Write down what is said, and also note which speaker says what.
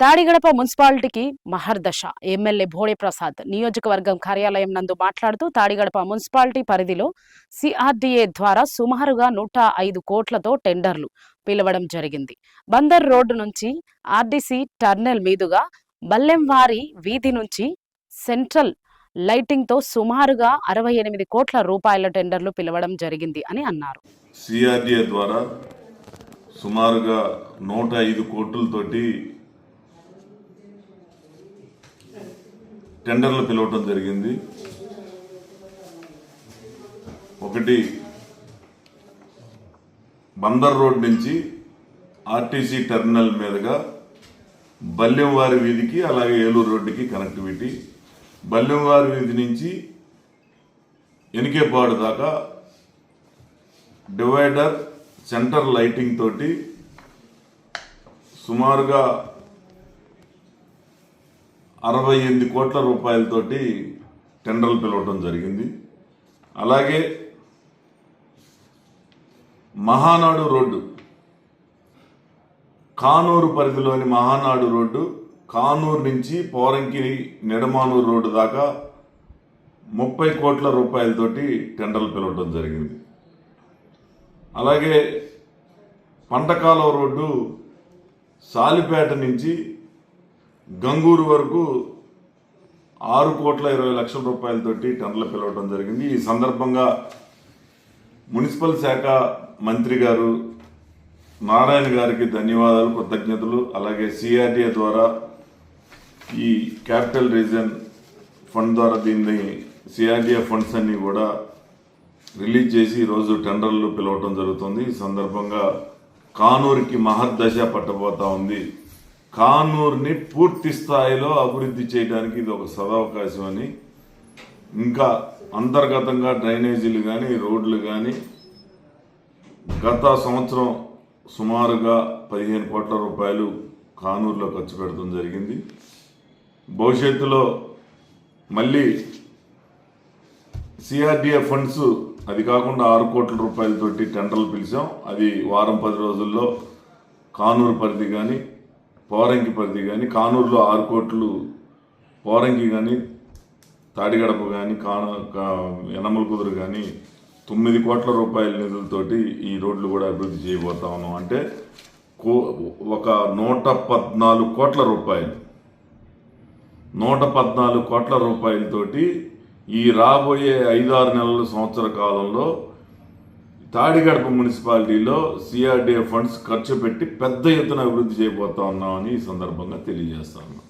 Speaker 1: తాడిగడప మున్సిపాలిటీకి మహర్దశ ఎమ్మెల్యే భోడే ప్రసాద్ నియోజకవర్గం కార్యాలయం నందు మాట్లాడుతూ తాడిగడప మున్సిపాలిటీ పరిధిలో సిఆర్డీఏ ద్వారా సుమారుగా నూట ఐదు కోట్లతో టెండర్లు పిలవడం జరిగింది. బందర్ రోడ్డు నుంచి ఆర్డీసీ టర్నెల్ మీదుగా బల్లెంవారి వీధి నుంచి సెంట్రల్ లైటింగ్తో సుమారుగా అరవై ఎనిమిది కోట్ల రూపాయల టెండర్లు పిలవడం జరిగింది అని అన్నారు.
Speaker 2: సిఆర్డీఏ ద్వారా సుమారుగా నూట ఐదు కోట్లతోటి టెండర్లు పిలవటం జరిగింది. ఒకటి బందర్ రోడ్ నుంచి ఆర్టీసీ టెర్మినల్ మీదుగా బల్లెంవారి వీధికి అలాగే ఏలూరు రోడ్డుకి కనెక్టివిటీ. బల్లెంవారి వీధి నుంచి ఎనికేపాడు దాకా డివైడర్ సెంటర్ లైటింగ్ తోటి సుమారుగా అరవై ఎనిమిది కోట్ల రూపాయలతోటి టెండర్లు పిలవటం జరిగింది. అలాగే మహానాడు రోడ్డు కానూరు పరిధిలోని మహానాడు రోడ్డు కానూరు నుంచి పోరంకిరి నిడమానూరు రోడ్డు దాకా ముప్పై కోట్ల రూపాయలతోటి టెండర్లు పిలవటం జరిగింది. అలాగే పంటకాలవ రోడ్డు సాలిపేట నుంచి గంగూరు వరకు ఆరు కోట్ల ఇరవై లక్షల రూపాయలతోటి టన్నులు పిలవడం జరిగింది. ఈ సందర్భంగా మున్సిపల్ శాఖ మంత్రి గారు నారాయణ గారికి ధన్యవాదాలు కృతజ్ఞతలు. అలాగే సిఆర్డీఏ ద్వారా ఈ క్యాపిటల్ రీజన్ ఫండ్ ద్వారా దీన్ని సిఆర్డీఏ ఫండ్స్ అన్ని కూడా రిలీజ్ చేసి ఈరోజు టెండర్లు పిలవటం జరుగుతుంది. ఈ సందర్భంగా కానూరుకి మహర్దశ పట్టబోతా ఉంది. కానూర్ని పూర్తి స్థాయిలో అభివృద్ధి చేయడానికి ఇది ఒక సదవకాశం అని. ఇంకా అంతర్గతంగా డ్రైనేజీలు కానీ రోడ్లు కానీ గత సంవత్సరం సుమారుగా పదిహేను కోట్ల రూపాయలు కానూరులో ఖర్చు పెడతాం జరిగింది. భవిష్యత్తులో మళ్ళీ సిఆర్డిఏ ఫండ్స్ అది కాకుండా ఆరు కోట్ల రూపాయలతోటి టెండర్లు పిలిచాం. అది వారం పది రోజుల్లో కానూరు పరిధి కానీ పోరంకి పరిధి కానీ కానూరులో ఆరు కోట్లు పోరంకి కానీ తాడిగడప కానీ కాన ఎనమల కుదురు కానీ తొమ్మిది కోట్ల రూపాయల నిధులతోటి ఈ రోడ్లు కూడా అభివృద్ధి చేయబోతా ఉన్నాం. అంటే కో ఒక నూట పద్నాలుగు కోట్ల రూపాయలు. నూట పద్నాలుగు కోట్ల రూపాయలతోటి ఈ రాబోయే ఐదారు నెలల సంవత్సర కాలంలో తాడిగడప మున్సిపాలిటీలో సిఆర్డీఏ ఫండ్స్ ఖర్చు పెట్టి పెద్ద ఎత్తున అభివృద్ధి చేయబోతా ఉన్నామని ఈ సందర్భంగా తెలియజేస్తా ఉన్నాం.